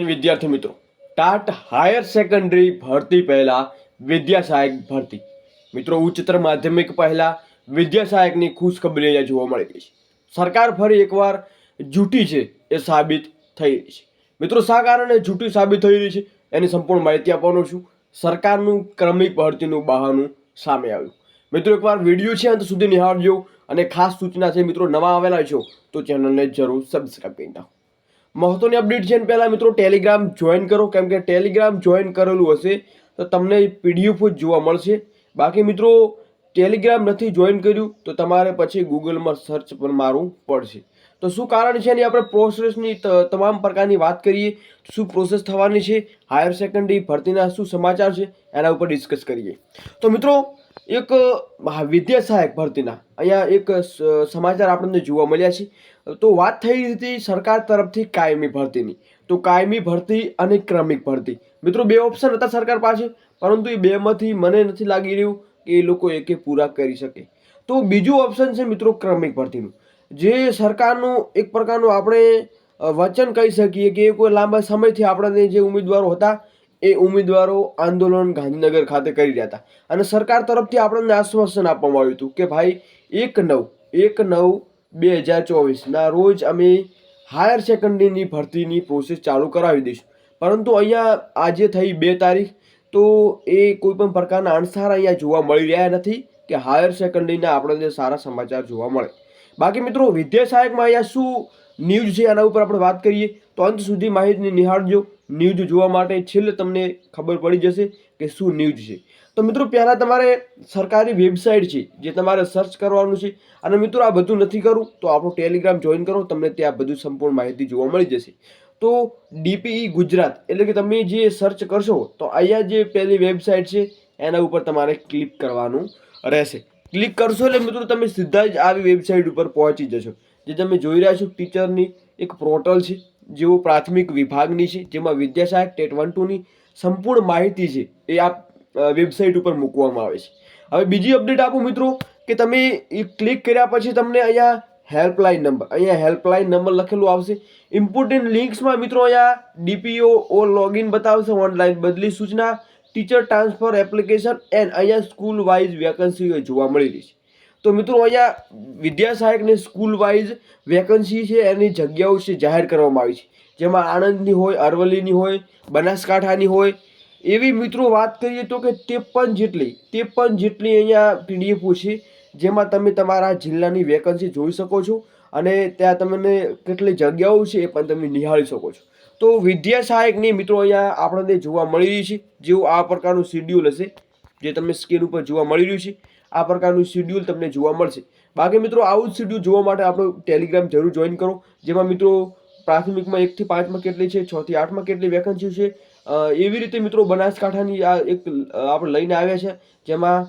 જમીન વિદ્યાર્થી મિત્રો, ટાટ હાયર સેકન્ડરી ભરતી પહેલાં વિદ્યા સહાયક ભરતી. મિત્રો ઉચ્ચતર માધ્યમિક પહેલાં વિદ્યા સહાયકની ખુશખબરી અહીંયા જોવા મળી રહી છે. સરકાર ફરી એકવાર જૂઠી છે એ સાબિત થઈ રહી છે. મિત્રો, શા કારણે જૂઠી સાબિત થઈ રહી છે? એની સંપૂર્ણ માહિતી આપવાનો છું. સરકારનું ક્રમિક ભરતીનું બહાનું સામે આવ્યું. મિત્રો, એકવાર વીડિયો છે અંત સુધી નિહાળજો અને ખાસ સૂચના છે, મિત્રો, નવા આવેલા છો તો ચેનલને જરૂર સબસ્ક્રાઈબ કરી નાખો. મહત્વની અપડેટ છે ને પહેલાં મિત્રો ટેલિગ્રામ જોઈન કરો. કેમ કે ટેલિગ્રામ જોઈન કરેલું હશે તો તમને પીડીએફ જ જોવા મળશે. બાકી મિત્રો ટેલિગ્રામ નથી જોઈન કર્યું તો તમારે પછી ગૂગલમાં સર્ચ પણ મારવું પડશે. તો શું કારણ છે એની આપણે પ્રોસેસની તમામ પ્રકારની વાત કરીએ શું પ્રોસેસ થવાની છે? હાયર સેકન્ડરી ભરતીના શું સમાચાર છે? એના ઉપર ડિસ્કસ કરીએ. તો મિત્રો એક વિદ્યા સહાયક ભરતીના. અહીંયા એક સમાચાર આપણને જોવા મળ્યા છે. તો વાત થઈ હતી સરકાર તરફથી કાયમી ભરતીની. તો કાયમી ભરતી અને ક્રમિક ભરતી. મિત્રો, બે ઓપ્શન હતા સરકાર પાસે, પરંતુ એ બેમાંથી મને નથી લાગી રહ્યું કે એ લોકો એકે પૂરા કરી શકે. તો બીજું ઓપ્શન છે મિત્રો ક્રમિક ભરતીનું. જે સરકારનું એક પ્રકારનું આપણે વચન કહી શકીએ કે કોઈ લાંબા સમયથી આપણને જે ઉમેદવારો હતા એ ઉમેદવારો આંદોલન ગાંધીનગર ખાતે કરી રહ્યા હતા. અને સરકાર તરફથી આપણને આશ્વાસન આપવામાં આવ્યું હતું કે ભાઈ, એક નવ એક નવ બે હજાર ચોવીસના રોજ અમે હાયર સેકન્ડરીની ભરતીની પ્રોસેસ ચાલુ કરાવી દઈશું. પરંતુ અહીંયા આજે થઈ બે તારીખ, તો એ કોઈપણ પ્રકારના અણસાર અહીંયા જોવા મળી રહ્યા નથી કે હાયર સેકન્ડરીના આપણને સારા સમાચાર જોવા મળે. બાકી મિત્રો, વિદ્યા સહાયકમાં અહીંયા શું ન્યૂઝ છે એના ઉપર આપણે વાત કરીએ, તો અંત સુધી માહિતી નિહાળજો. ન્યૂઝ જોવા માટે છેલ્લે તમને ખબર પડી જશે કે શું ન્યૂઝ છે. તો મિત્રો, પહેલાં તમારે સરકારી વેબસાઇટ છે, જે તમારે સર્ચ કરવાનું છે, અને મિત્રો, આ બધું નથી કરવું તો આપણું ટેલિગ્રામ જોઈન કરો, તમને ત્યાં બધું સંપૂર્ણ માહિતી જોવા મળી જશે. તો ડીપીઈ ગુજરાત, એટલે કે તમે જે સર્ચ કરશો, તો અહીંયા જે પહેલી વેબસાઇટ છે, એના ઉપર તમારે ક્લિક કરવાનું રહેશે. ક્લિક કરશો એટલે મિત્રો, તમે સીધા જ આવી વેબસાઇટ ઉપર પહોંચી જશો. જે તમે જોઈ રહ્યા છો ટીચરની એક પોર્ટલ છે, જેઓ પ્રાથમિક વિભાગની છે, જેમાં વિદ્યા ટેટ વન ટુની સંપૂર્ણ માહિતી છે, એ આ વેબસાઇટ ઉપર મૂકવામાં આવે છે. હવે બીજી અપડેટ આપું મિત્રો, કે તમે એ ક્લિક કર્યા પછી તમને અહીંયા હેલ્પલાઇન નંબર અહીંયા હેલ્પલાઇન નંબર લખેલું આવશે. ઇમ્પોર્ટન્ટ લિંક્સમાં મિત્રો અહીંયા ડીપીઓ ઓ લોગિન બતાવશે ઓનલાઈન બદલી સૂચના ટીચર ટ્રાન્સફર એપ્લિકેશન એન્ડ અહીંયા સ્કૂલ વાઇઝ વેકન્સીઓ જોવા મળી રહી છે. તો મિત્રો અહીંયા વિદ્યા સહાયકને સ્કૂલ વાઇઝ વેકન્સી છે, એની જગ્યાઓ છે, જાહેર કરવામાં આવી છે. જેમાં આણંદની હોય, અરવલ્લીની હોય, બનાસકાંઠાની હોય, એવી મિત્રો વાત કરીએ તો કે ત્રેપન જેટલી ત્રેપન જેટલી અહીંયા પીડીએફો છે, જેમાં તમે તમારા જિલ્લાની વેકન્સી જોઈ શકો છો અને ત્યાં તમને કેટલી જગ્યાઓ છે એ પણ તમે નિહાળી શકો છો. તો વિદ્યા સહાયકની મિત્રો અહીંયા આપણને જોવા મળી રહી છે જેવું આ પ્રકારનું શિડ્યુલ હશે, જે તમને સ્ક્રીન ઉપર જોવા મળી રહ્યું છે. આ પ્રકારનું શિડ્યુલ તમને જોવા મળશે. બાકી મિત્રો, આવું જ શિડ્યુલ જોવા માટે આપણો ટેલિગ્રામ જરૂર જોઈન કરો. જેમાં મિત્રો, પ્રાથમિકમાં એકથી પાંચમાં કેટલી છે છથી આઠમાં કેટલી વેકન્સી છે. એવી રીતે મિત્રો બનાસકાંઠાની આ એક આપણે લઈને આવ્યા છે. જેમાં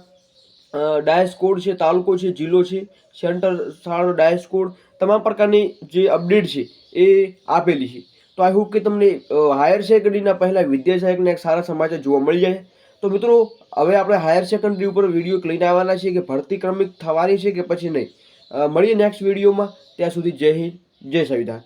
ડાયસ કોડ છે, તાલુકો છે, જિલ્લો છે સેન્ટર શાળાનો ડાયસ કોડ તમામ પ્રકારની જે અપડેટ છે, એ આપેલી છે. તો આઈ હોપ કે તમને હાયર સેકન્ડરીના પહેલાં વિદ્યા સહાયકના એક સારા સમાચાર જોવા મળી જાય. તો મિત્રો, હવે આપણે હાયર સેકન્ડરી ઉપર વીડિયો લઈને આવવાના છીએ કે ભરતી ક્રમિક થવાની છે કે પછી નહીં. મળીએ નેક્સ્ટ વિડીયોમાં ત્યાં સુધી જય હિન્દ, જય સંવિધાન.